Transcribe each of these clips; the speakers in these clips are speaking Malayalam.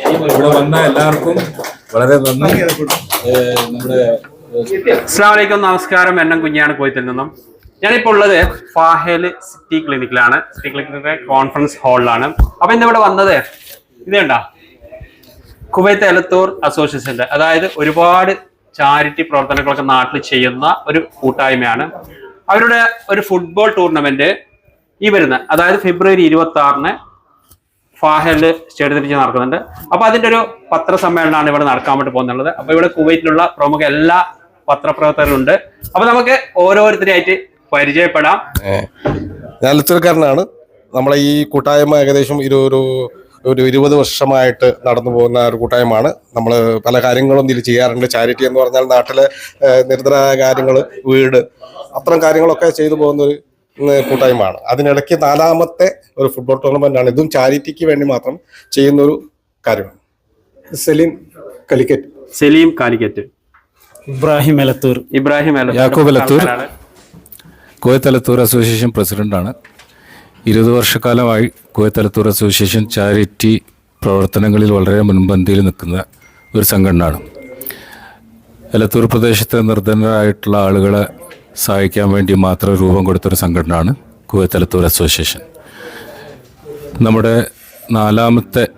ഇവിടെ വന്ന എല്ലാവർക്കും വളരെ നന്ദി. നമ്മുടെ അസ്സാമലൈക്കും നമസ്കാരം. എണ്ണം കുഞ്ഞാണ് കോയത്തിൽ നിന്നും. ഞാനിപ്പോൾ ഉള്ളത് ഫാഹേൽ സിറ്റി ക്ലിനിക്കിലാണ്. സിറ്റി ക്ലിനിക്കിന്റെ കോൺഫറൻസ് ഹാളിലാണ്. അപ്പൊ ഇന്നിവിടെ വന്നത് ഇത് കണ്ട? കുവൈത്ത് എലത്തൂർ അസോസിയേഷന്റെ അതായത് ഒരുപാട് ചാരിറ്റി പ്രവർത്തനങ്ങളൊക്കെ നാട്ടിൽ ചെയ്യുന്ന ഒരു കൂട്ടായ്മയാണ്. അവരുടെ ഒരു ഫുട്ബോൾ ടൂർണമെന്റ് ഈ വരുന്ന അതായത് ഫെബ്രുവരി ഇരുപത്തി ആറിന് ഫാഹലിൽ സ്റ്റേഡിയത്തിൽ നടക്കുന്നുണ്ട്. അപ്പൊ അതിന്റെ ഒരു പത്രസമ്മേളനമാണ് ഇവിടെ നടക്കാൻ വേണ്ടി പോകുന്നുള്ളത്. അപ്പൊ ഇവിടെ കുവൈറ്റിലുള്ള പ്രമുഖ എല്ലാ പത്രപ്രവർത്തകരുണ്ട്. അപ്പൊ നമുക്ക് ഓരോരുത്തരെയായിട്ട് പരിചയപ്പെടാം. ഞാൻ ലിത്തൂർക്കാരനാണ് നമ്മളെ ഈ കൂട്ടായ്മ ഏകദേശം ഇരു ഒരു ഒരു ഇരുപത് വർഷമായിട്ട് നടന്നു പോകുന്ന ഒരു കൂട്ടായ്മയാണ്. നമ്മൾ പല കാര്യങ്ങളും ഇതിൽ ചെയ്യാറുണ്ട്. ചാരിറ്റി എന്ന് പറഞ്ഞാൽ നാട്ടിലെ നിരന്തര കാര്യങ്ങൾ വീട് അത്തരം കാര്യങ്ങളൊക്കെ ചെയ്തു പോകുന്ന ഒരു കൂട്ടായ്മയാണ്. അതിനിടയ്ക്ക് നാലാമത്തെ ഒരു ഫുട്ബോൾ ടൂർണമെന്റ് ആണ്. ഇതും ചാരിറ്റിക്ക് വേണ്ടി മാത്രം ചെയ്യുന്ന ഒരു കാര്യമാണ്. സലീം കലിക്കറ്റ്. സലീം കാലിക്കറ്റ്. ഇബ്രാഹിം എലത്തൂർ. ഇബ്രാഹിം എലത്തൂർ. യാക്കൂബ് എലത്തൂർ. കോയത്തലത്തൂർ കുവൈത്തലത്തൂർ അസോസിയേഷൻ പ്രസിഡന്റാണ് ഇരുപത് വർഷക്കാലമായി കോയത്തലത്തൂർ അസോസിയേഷൻ ചാരിറ്റി പ്രവർത്തനങ്ങളിൽ വളരെ മുൻപന്തിയിൽ നിൽക്കുന്ന ഒരു സംഘടനയാണ്. എലത്തൂർ പ്രദേശത്തെ നിർധനരായിട്ടുള്ള ആളുകളെ സഹായിക്കാൻ വേണ്ടി മാത്രം രൂപം കൊടുത്തൊരു സംഘടനയാണ് കുവത്തലത്തൂർ അസോസിയേഷൻ. നമ്മുടെ നാലാമത്തെ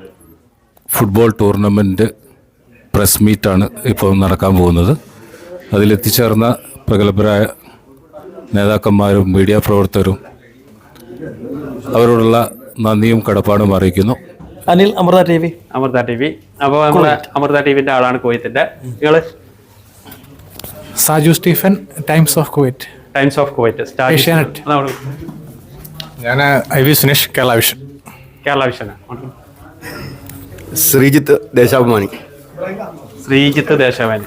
ഫുട്ബോൾ ടൂർണമെന്റ് പ്രസ് മീറ്റാണ് ഇപ്പോൾ നടക്കാൻ പോകുന്നത്. അതിലെത്തിച്ചേർന്ന പ്രഗത്ഭരായ നേതാക്കന്മാരും മീഡിയ പ്രവർത്തകരും അവരോടുള്ള നന്ദിയും കടപ്പാടും അറിയിക്കുന്നു. Anil Amrita T V. Amrita T V. അപ്പോൾ നമ്മളെ അമൃത ടിവിന്റെ ആളാണ് കോയത്തിന്റെ നിങ്ങൾ Saju Stephen Times of Kuwait. Times of Kuwait Asianet. ഞാൻ I V Sunesh Kerala Vision. Kerala Vision Sreejith Deshabhimani. Sreejith Deshabhimani.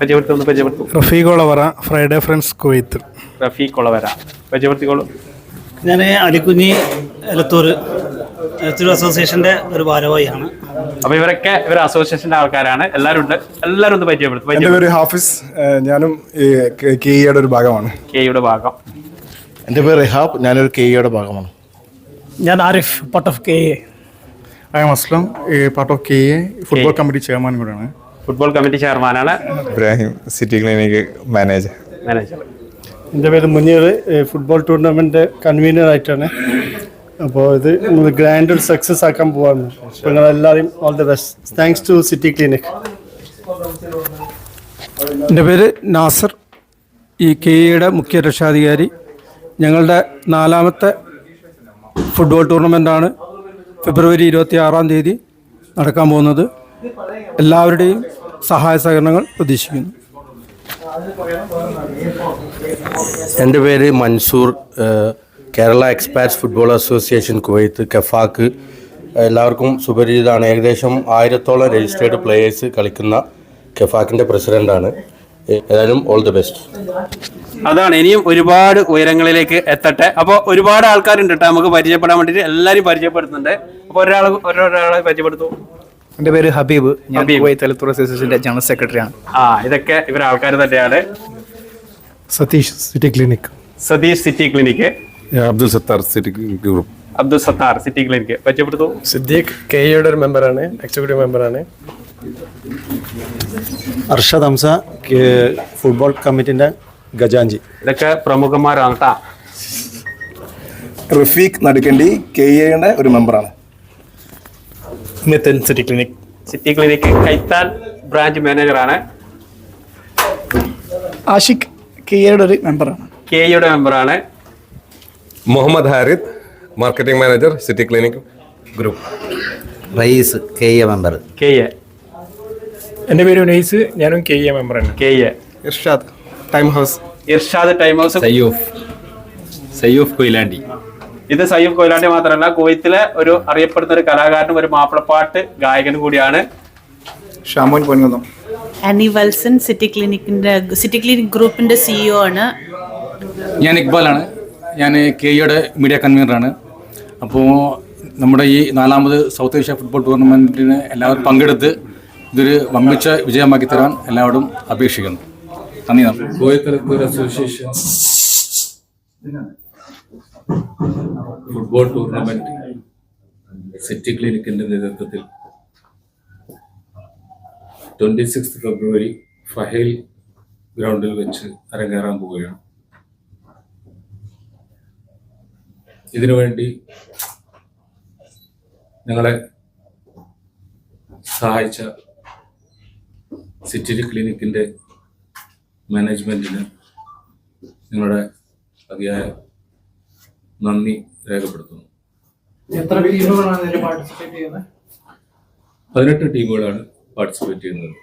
പരിചയപ്പെടുത്തു ഒന്ന് പരിചയപ്പെടുത്തു. റഫീഖോളവറ ഫ്രൈഡേ ഫ്രണ്ട്സ് കുവൈത്ത്. പരിചയപ്പെടുത്തിക്കോളൂ. ഞാൻ അലിക്കുഞ്ഞി എലത്തൂർ. എലത്തൂർ അസോസിയേഷന്റെ ഒരു ഭാരവാഹിയാണ്. അപ്പൊ ഇവരൊക്കെ ഇവർ അസോസിയേഷന്റെ ആൾക്കാരാണ്. എല്ലാവരും ഉണ്ട്. എല്ലാവരും ഒന്ന് പരിചയപ്പെടുത്തും. എന്റെ പേര് ഹാഫിസ്. ഏഹ് ഞാനും ഈ കെ ഇയുടെ ഒരു ഭാഗമാണ്. കെയുടെ ഭാഗം. എന്റെ പേര് റിഹാബ് ഞാനൊരു കെയുടെ ഭാഗമാണ്. ഞാൻ Arif part of K A. I M Aslam part of K A football committee chairman കൂടെയാണ്. ഫുട്ബോൾ കമ്മിറ്റി ചെയർമാനാണ് Ibrahim city clinic manager. Manager. എന്റെ പേര് മുനീർ ഫുട്ബോൾ ടൂർണമെന്റ് കൺവീനർ ആയിട്ടാണ്. അപ്പോൾ ഇത് ഗ്രാൻഡ് ഒരു സക്സസ് ആക്കാൻ പോവാണ്. അപ്പോൾ നിങ്ങൾ എല്ലാവരെയും all the best thanks to city clinic എന്റെ പേര് നാസർ. ഈ കെ ഇയുടെ മുഖ്യ രക്ഷാധികാരി. ഞങ്ങളുടെ നാലാമത്തെ ഫുട്ബോൾ ടൂർണമെന്റാണ് ഫെബ്രുവരി ഇരുപത്തി ആറാം തീയതി നടക്കാൻ പോകുന്നത്. എല്ലാവരുടെയും സഹായ സഹകരണങ്ങൾ പ്രതീക്ഷിക്കുന്നു. എന്റെ പേര് Mansoor Kerala expats football association Kuwait KEFAK എല്ലാവർക്കും സുപരിചിതമാണ്. ഏകദേശം ആയിരത്തോളം രജിസ്റ്റേർഡ് പ്ലേയേഴ്സ് കളിക്കുന്ന കെഫാക്കിന്റെ പ്രസിഡന്റാണ് ഏതായാലും ഓൾ ദി ബെസ്റ്റ് അതാണ് ഇനിയും ഒരുപാട് ഉയരങ്ങളിലേക്ക് എത്തട്ടെ. അപ്പോൾ ഒരുപാട് ആൾക്കാരുണ്ട് കേട്ടോ നമുക്ക് പരിചയപ്പെടാൻ വേണ്ടിയിട്ട് എല്ലാവരും പരിചയപ്പെടുത്തുന്നുണ്ട്. അപ്പോൾ ഒരാൾ ഒരാളെ പരിചയപ്പെടുത്തു. എന്റെ പേര് ഹബീബ്. ഞാൻ എലത്തൂർ അസോസിയേഷന്റെ ജനറൽ സെക്രട്ടറിയാണ്. ആ ഇതൊക്കെ ഇവർ ആൾക്കാർ തന്നെയാണ്. Satheesh city clinic. Satheesh city clinic Abdul Sathar city group Abdul Sathar city clinic പരിചയപ്പെടുത്തു. Siddique K യുടെ ഒരു മെമ്പറാണ് എക്സിക്യൂട്ടീവ് മെമ്പറാണ് അർഷദ് ഹംസ ഫുട്ബോൾ കമ്മിറ്റിന്റെ ഗജാഞ്ചി ഇതൊക്കെ പ്രമുഖന്മാരാണ് കേട്ടാ റഫീഖ് നടുക്കണ്ടി കെ എയുടെ ഒരു മെമ്പറാണ് Nithin city clinic city clinic Khaitan branch മാനേജറാണ് ആഷിഖ് കെ എയുടെ ഒരു മെമ്പറാണ് കെ എയുടെ മെമ്പറാണ് Muhammad Harid marketing manager city clinic group Rais K A member. K A എന്റെ പേര് ഉനൈസ് ഞാനും കെ എ മെമ്പറാണ്. K A Irshad time house. Irshad time house. Sayyuf. Sayyuf Koyilandy. ഇത് സയ്യൂഫ് കൊയിലാണ്ടി മാത്രമല്ല കുവൈത്തിലെ ഒരു അറിയപ്പെടുന്ന ഒരു കലാകാരനും ഒരു മാപ്പിളപ്പാട്ട് ഗായകനും കൂടിയാണ്. ഷാമോൻ പൊന്നോ ആനി വത്സൻ സിറ്റി ക്ലിനിക്കിന്റെ സിറ്റി ക്ലിനിക് ഗ്രൂപ്പിന്റെ സിഇഒ ആണ്. ഞാൻ ഇക്ബാലാണ്. ഞാൻ കെ ഇയുടെ മീഡിയ കൺവീനറാണ്. അപ്പോൾ നമ്മുടെ ഈ നാലാമത് സൗത്ത് ഏഷ്യ ഫുട്ബോൾ ടൂർണമെന്റിന് എല്ലാവരും പങ്കെടുത്ത് ഇതൊരു വമ്പിച്ച വിജയമാക്കി തരാൻ എല്ലാവരും അപേക്ഷിക്കുന്നു. നന്ദി അസോസിയേഷൻ ഫുട്ബോൾ ടൂർണമെന്റ് സിറ്റി ക്ലിനിക്കിന്റെ നേതൃത്വത്തിൽ ട്വന്റി സിക്സ് ഫെബ്രുവരി ഫഹേൽ ഗ്രൗണ്ടിൽ വെച്ച് അരങ്ങേറാൻ പോവുകയാണ്. ഇതിനുവേണ്ടി ഞങ്ങളെ സഹായിച്ച സിറ്റി ക്ലിനിക്കിന്റെ മാനേജ്മെന്റിന് നിങ്ങളുടെ അതിയായ നന്ദി രേഖപ്പെടുത്തുന്നു. എത്ര ടീമുകളാണ് ഇതിൽ പാർട്ടിസിപ്പേറ്റ് ചെയ്യുന്നത്? പതിനെട്ട് ടീമുകളാണ് പാർട്ടിസിപ്പേറ്റ് ചെയ്യുന്നത്.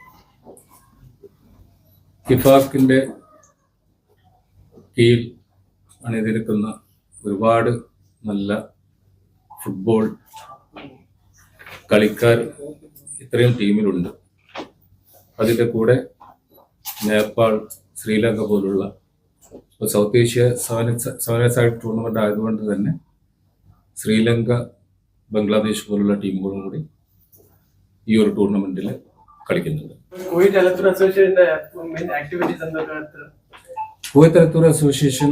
കിഫാക്കിന്റെ കീഴിൽ അണിനിരക്കുന്ന ഒരുപാട് നല്ല ഫുട്ബോൾ കളിക്കാർ ഇത്രയും ടീമിലുണ്ട് അതിന്റെ കൂടെ നേപ്പാൾ ശ്രീലങ്ക പോലുള്ള South Asia seven seven side tournament ആയതുകൊണ്ട് തന്നെ ശ്രീലങ്ക ബംഗ്ലാദേശ് പോലുള്ള ടീമുകളും കൂടി ഈ ഒരു ടൂർണമെന്റിൽ കളിക്കുന്നുണ്ട്. കുവൈത്ത് എലത്തൂർ അസോസിയേഷൻ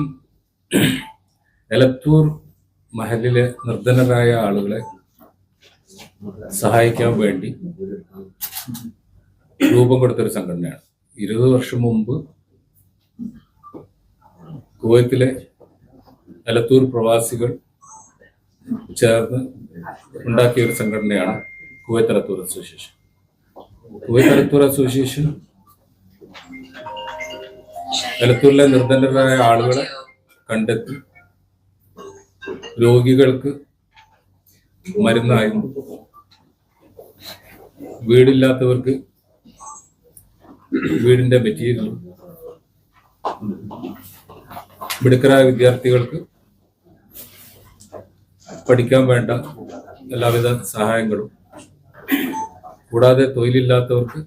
എലത്തൂർ മഹലിലെ നിർധനരായ ആളുകളെ സഹായിക്കാൻ വേണ്ടി രൂപം കൊടുത്തൊരു സംഘടനയാണ്. ഇരുപത് വർഷം മുമ്പ് കുവൈത്തിലെ എലത്തൂർ പ്രവാസികൾ ചേർന്ന് ഉണ്ടാക്കിയ ഒരു സംഘടനയാണ് Kuwait Elathur association. Kuwait Elathur association എലത്തൂരിലെ നിർധനരായ ആളുകളെ കണ്ടെത്തി രോഗികൾക്ക് മരുന്നായും വീടില്ലാത്തവർക്ക് വീടിന്റെ മെറ്റീരിയലും മിടുക്കരായ വിദ്യാർത്ഥികൾക്ക് പഠിക്കാൻ വേണ്ട എല്ലാവിധ സഹായങ്ങളും കൂടാതെ തൊഴിലില്ലാത്തവർക്ക്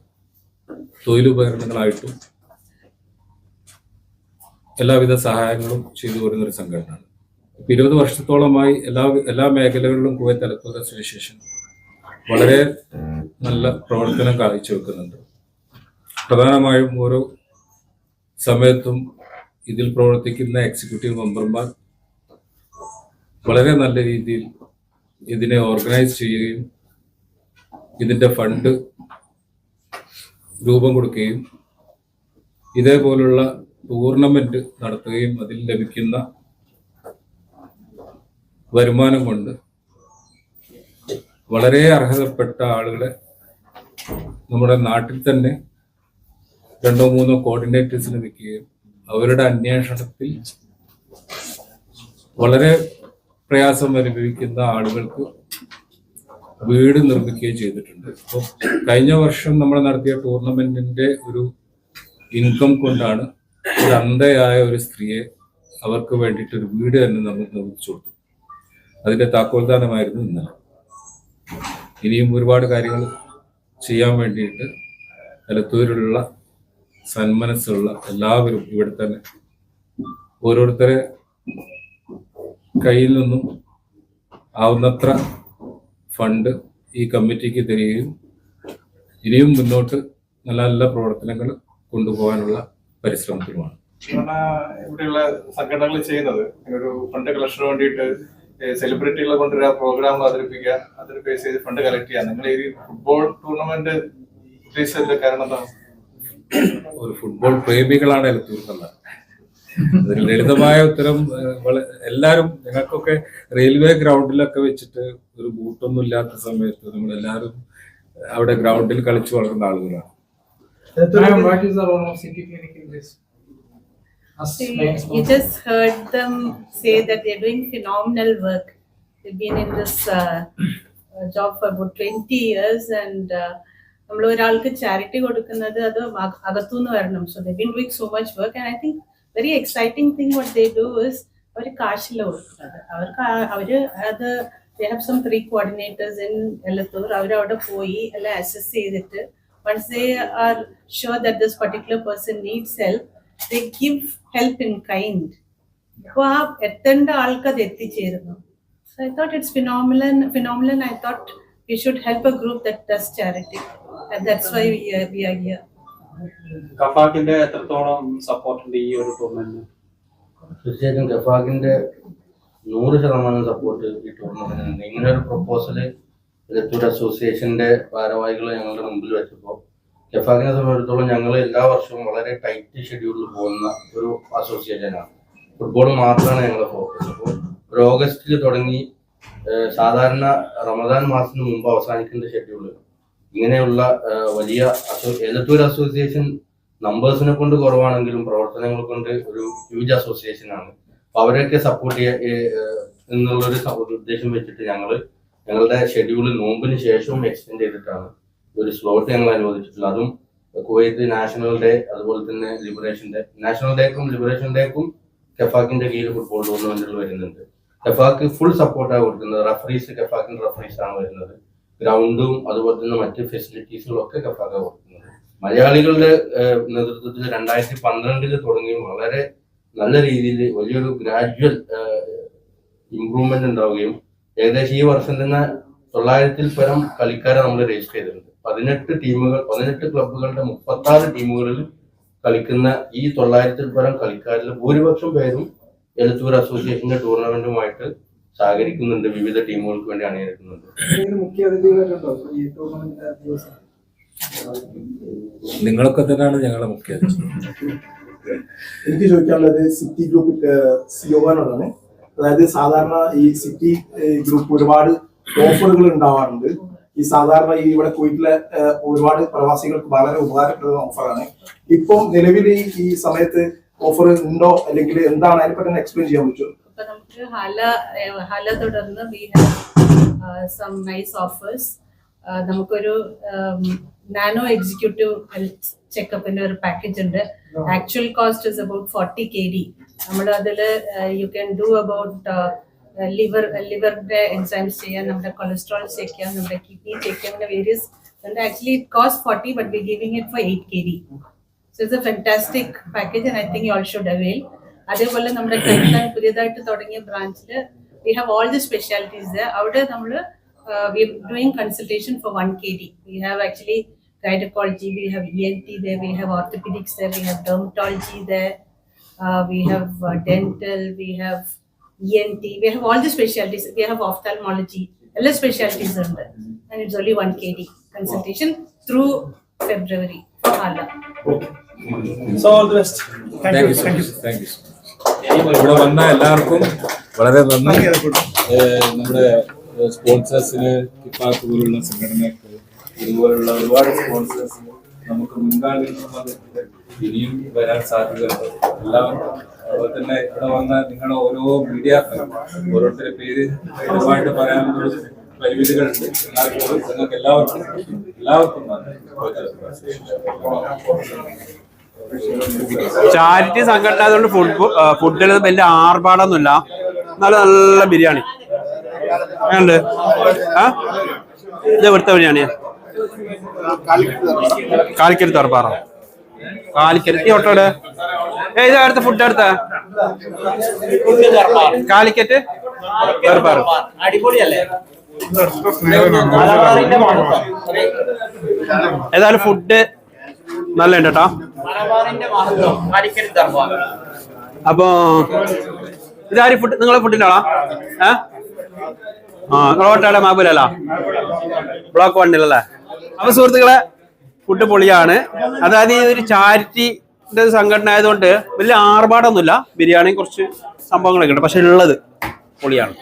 തൊഴിലുപകരണങ്ങളായിട്ടും എല്ലാവിധ സഹായങ്ങളും ചെയ്തു വരുന്ന ഒരു സംഘടനയാണ്. ഇരുപത് വർഷത്തോളമായി എല്ലാ എല്ലാ മേഖലകളിലും കുവൈത്ത് എലക്ടർ അസോസിയേഷൻ വളരെ നല്ല പ്രവർത്തനം കാഴ്ചവെക്കുന്നുണ്ട് പ്രധാനമായും ഓരോ സമയത്തും ഇതിൽ പ്രവർത്തിക്കുന്ന എക്സിക്യൂട്ടീവ് മെമ്പർമാർ വളരെ നല്ല രീതിയിൽ ഇതിനെ ഓർഗനൈസ് ചെയ്യുകയും ഇതിന്റെ ഫണ്ട് രൂപം കൊടുക്കുകയും ഇതേപോലുള്ള ടൂർണമെന്റ് നടത്തുകയും അതിൽ ലഭിക്കുന്ന വരുമാനം കൊണ്ട് വളരെ അർഹതപ്പെട്ട ആളുകളെ നമ്മുടെ നാട്ടിൽ തന്നെ രണ്ടോ മൂന്നോ കോർഡിനേറ്റേഴ്സിന് വെക്കുകയും അവരുടെ അന്വേഷണത്തിൽ വളരെ പ്രയാസം അനുഭവിക്കുന്ന ആളുകൾക്ക് വീട് നിർമ്മിക്കുകയും ചെയ്തിട്ടുണ്ട്. അപ്പോൾ കഴിഞ്ഞ വർഷം നമ്മൾ നടത്തിയ ടൂർണമെന്റിന്റെ ഒരു ഇൻകം കൊണ്ടാണ് ഒരു അന്ധയായ ഒരു സ്ത്രീയെ അവർക്ക് വേണ്ടിയിട്ട് ഒരു വീട് തന്നെ നമ്മൾ നിർമ്മിച്ചു കൊടുത്തു അതിന്റെ താക്കോൽദാനമായിരുന്നു ഇന്നലെ ഇനിയും ഒരുപാട് കാര്യങ്ങൾ ചെയ്യാൻ വേണ്ടിയിട്ട് നിലത്തൂരിലുള്ള സന്മനസ്സുള്ള എല്ലാവരും ഇവിടെ തന്നെ ഓരോരുത്തരെ കയ്യിൽ നിന്നും ആവുന്നത്ര ഫണ്ട് ഈ കമ്മിറ്റിക്ക് തരികയും ഇനിയും മുന്നോട്ട് നല്ല നല്ല പ്രവർത്തനങ്ങൾ കൊണ്ടുപോകാനുള്ള പരിശ്രമത്തിലുമാണ്. ഇവിടെയുള്ള സംഘടനകൾ ചെയ്യുന്നത്. ഒരു ഫണ്ട് കളക്ഷന് വേണ്ടിയിട്ട് സെലിബ്രിറ്റികളെ കൊണ്ടുവരിക പ്രോഗ്രാം അവതരിപ്പിക്കുക അതിന് ബേസ് ചെയ്ത് ഫണ്ട് കളക്ട് ചെയ്യുക നിങ്ങൾ ഈ ഫുട്ബോൾ ടൂർണമെന്റ് ഉദ്ദേശിച്ചതിന്റെ കാരണം എന്താണ്? ഒരു ഫുട്ബോൾ പ്രേമികളാണ് എലത്തൂർക്കുള്ളത് അതിൽ ലളിതമായ ഉത്തരം എല്ലാവരും ഞങ്ങൾക്കൊക്കെ റെയിൽവേ ഗ്രൗണ്ടിലൊക്കെ വെച്ചിട്ട് ഒരു ബൂട്ടൊന്നും ഇല്ലാത്ത സമയത്ത് നമ്മൾ എല്ലാവരും അവിടെ ഗ്രൗണ്ടിൽ കളിച്ചു വളർന്ന ആളുകളാണ്. You just heard them say that they're doing phenomenal work. They've been in this uh, uh, job for about 20 years and uh, നമ്മൾ ഒരാൾക്ക് ചാരിറ്റി കൊടുക്കുന്നത് അത് അക- അകത്തുനിന്ന് വരണം. So they been doing so much work and I think very exciting thing what they do is അവർ കാശില്ല കൊടുക്കുന്നത്. അവർക്ക് അവർ അത് they have some three coordinators in Elathur അവരവിടെ പോയി എല്ലാം അസസ് ചെയ്തിട്ട് once they are sure that this particular person needs help give help in kind അപ്പോൾ ആ എത്തേണ്ട ആൾക്ക് അത് എത്തിച്ചേരുന്നു. So I thought it's phenomenal phenomenal I thought we should help a group that does charity that's why we are here കഫാക്കിന്റെ എത്രത്തോളം സപ്പോർട്ട് ഉണ്ട് ഈ ഒരു ടൂർണമെന്റിന് തീർച്ചയായിട്ടും ഗഫാഖിന്റെ നൂറ് ശതമാനം സപ്പോർട്ട് ഈ ടൂർണമെന്റിനുണ്ട് ഇങ്ങനെ ഒരു എലത്തൂർ അസോസിയേഷന്റെ ഭാരവാഹികൾ ഞങ്ങളുടെ മുമ്പിൽ വെച്ചപ്പോൾ കെഫാക്കിനെ സംബന്ധിച്ചിടത്തോളം ഞങ്ങൾ എല്ലാ വർഷവും വളരെ ടൈറ്റ് ഷെഡ്യൂളിൽ പോകുന്ന ഒരു അസോസിയേഷനാണ് ഫുട്ബോൾ മാത്രമാണ് ഞങ്ങളുടെ ഫോക്കസ് അപ്പോൾ ഒരു ഓഗസ്റ്റിൽ തുടങ്ങി സാധാരണ റമദാൻ മാസത്തിന് മുമ്പ് അവസാനിക്കുന്ന ഷെഡ്യൂൾ ഇങ്ങനെയുള്ള വലിയ എലത്തൂർ അസോസിയേഷൻ നമ്പേഴ്സിനെ കൊണ്ട് കുറവാണെങ്കിലും പ്രവർത്തനങ്ങൾ കൊണ്ട് ഒരു ഹ്യൂജ് അസോസിയേഷനാണ് അപ്പൊ അവരെയൊക്കെ സപ്പോർട്ട് ചെയ്യാ എന്നുള്ളൊരു ഉദ്ദേശം വെച്ചിട്ട് ഞങ്ങൾ ഞങ്ങളുടെ ഷെഡ്യൂൾ നോമ്പിന് ശേഷവും എക്സ്റ്റെൻഡ് ചെയ്തിട്ടാണ് ഒരു സ്ലോട്ട് ഞങ്ങൾ അനുവദിച്ചിട്ടുള്ളത് അതും കുവൈത്ത് നാഷണൽ ഡേ അതുപോലെ തന്നെ ലിബറേഷൻ ഡേ നാഷണൽ ഡേക്കും ലിബറേഷൻ ഡേക്കും കെഫാക്കിന്റെ കീഴിൽ ഫുട്ബോൾ ടൂർണമെന്റുകൾ വരുന്നുണ്ട്. കെഫാക്ക് ഫുൾ സപ്പോർട്ടാണ് കൊടുക്കുന്നത്. റഫറീസ് കെഫാക്കിന്റെ റഫറീസ് ആണ് വരുന്നത്. ഗ്രൗണ്ടും അതുപോലെ തന്നെ മറ്റ് ഫെസിലിറ്റീസുകളും ഒക്കെ കെഫാക്ക കൊടുക്കുന്നത്. മലയാളികളുടെ നേതൃത്വത്തിൽ രണ്ടായിരത്തി പന്ത്രണ്ടിൽ തുടങ്ങി വളരെ നല്ല രീതിയിൽ വലിയൊരു ഗ്രാജുവൽ ഇംപ്രൂവ്മെന്റ് ഉണ്ടാവുകയും ഏകദേശം ഈ വർഷം തന്നെ തൊള്ളായിരത്തിൽ പരം കളിക്കാരെ നമ്മൾ രജിസ്റ്റർ ചെയ്തിട്ടുണ്ട്. പതിനെട്ട് ടീമുകൾ പതിനെട്ട് ക്ലബുകളുടെ മുപ്പത്തി ആറ് ടീമുകളിൽ കളിക്കുന്ന ഈ തൊള്ളായിരത്തിൽ പരം കളിക്കാരിൽ ഭൂരിപക്ഷം പേരും എലത്തൂർ അസോസിയേഷന്റെ ടൂർണമെന്റുമായിട്ട് സഹകരിക്കുന്നുണ്ട്. വിവിധ ടീമുകൾക്ക് വേണ്ടി അണിനിരക്കുന്നുണ്ട് നിങ്ങളൊക്കെ തന്നെയാണ് ഞങ്ങളുടെ മുഖ്യ എനിക്ക് ചോദിക്കാനുള്ളത് സിറ്റി ഗ്രൂപ്പ് സിഒമാനോടാണ് അതായത് സാധാരണ ഈ സിറ്റി ഗ്രൂപ്പ് ഒരുപാട് ഓഫറുകൾ ഉണ്ടാവാറുണ്ട്. ഈ സാധാരണ ഈ ഇവിടെ കുവൈറ്റിലെ ഒരുപാട് പ്രവാസികൾക്ക് വളരെ ഉപകാരപ്പെടുന്ന ഓഫറാണ്. ഇപ്പം നിലവിൽ ഈ സമയത്ത് ഓഫർ ഉണ്ടോ? അല്ലെങ്കിൽ എന്താണ്? അതിനെ പറ്റി എക്സ്പ്ലെയിൻ ചെയ്യാൻ പറ്റുമോ? നമുക്ക് ഹല ഹല തുടർന്ന് we have some nice offers നമുക്കൊരു നാനോ എക്സിക്യൂട്ടീവ് ഹെൽത്ത് ചെക്കപ്പിന്റെ ഒരു പാക്കേജ് ഉണ്ട്. Actual cost is about forty K D നമ്മൾ അതിൽ you can do about liver ലിവറിന്റെ enzymes ചെയ്യാൻ നമ്മുടെ കൊളസ്ട്രോൾ ചെക്ക് ചെയ്യാം നമ്മുടെ കിഡ്നി ചെക്ക് ചെയ്യാം അങ്ങനെ various actually it cost forty but we giving it for eight K D so it's a fantastic package and I think you all should avail അതേപോലെ നമ്മുടെ കൈത്താൻ പുതിയതായിട്ട് തുടങ്ങിയ ബ്രാഞ്ചിൽ we have all the specialities അവിടെ നമ്മൾ we doing consultation for one K D we have actually gynaecology we have E N T have we have we have we have dermatology there we have dental we have have all the specialities we have ophthalmology എല്ലാ സ്പെഷ്യാലിറ്റീസ് ഉണ്ട് and it's only one K D consultation through February Hala so all the best thank you thank you thank you ഇവിടെ വന്ന എല്ലാവർക്കും വളരെ നന്ദി. നമ്മുടെ സ്പോൺസേഴ്സിന് കിഫാക്ക് പോലുള്ള സംഘടനക്ക് ഇതുപോലുള്ള ഒരുപാട് സ്പോൺസേഴ്സ് നമുക്ക് മുൻകാലങ്ങളിൽ ഇനിയും വരാൻ സാധ്യതയുണ്ട്. എല്ലാവർക്കും അതുപോലെ തന്നെ ഇവിടെ വന്ന നിങ്ങളുടെ ഓരോ മീഡിയ ഓരോരുത്തരുടെ പേര് ഇതുമായിട്ട് പറയാനുള്ള പരിമിതികളുണ്ട്. എന്നാൽ പോലും നിങ്ങൾക്ക് എല്ലാവർക്കും എല്ലാവർക്കും ചാരിറ്റി സംഘടന അതുകൊണ്ട് ഫുഡ് ഫുഡിൽ വലിയ ആർഭാടൊന്നുമില്ല നല്ല നല്ല ബിരിയാണി. ഉണ്ട് ആ? ഇത് ഇവിടുത്തെ ബിരിയാണിയാ? കാലിക്കറ്റ് തറപ്പാറ കാലിക്കറ്റ് ഈ ഓട്ടോടെ ഏ ഇത് അടുത്ത ഫുഡ് അടുത്ത. കാലിക്കറ്റ്? തറപ്പാറ ഏതായാലും ഫുഡ് നല്ല ഉണ്ട് കേട്ടോ അപ്പോ ഇതാര് ഫുഡ് നിങ്ങളെ ഫുഡിന്റെ ആളാ? ഏ? ആ നിങ്ങളോട്ടാടെ മാബൂലല്ല ബ്ലോക്ക് വണ്ണിലല്ലേ അപ്പൊ സുഹൃത്തുക്കളെ ഫുഡ് പൊളിയാണ്. അതായത് ഈ ഒരു ചാരിറ്റിന്റെ സംഘടന ആയതുകൊണ്ട് വലിയ ആർഭാടൊന്നുമില്ല ബിരിയാണി കുറച്ച് സംഭവങ്ങളൊക്കെ ഉണ്ട്. പക്ഷെ ഉള്ളത് പൊളിയാണ്.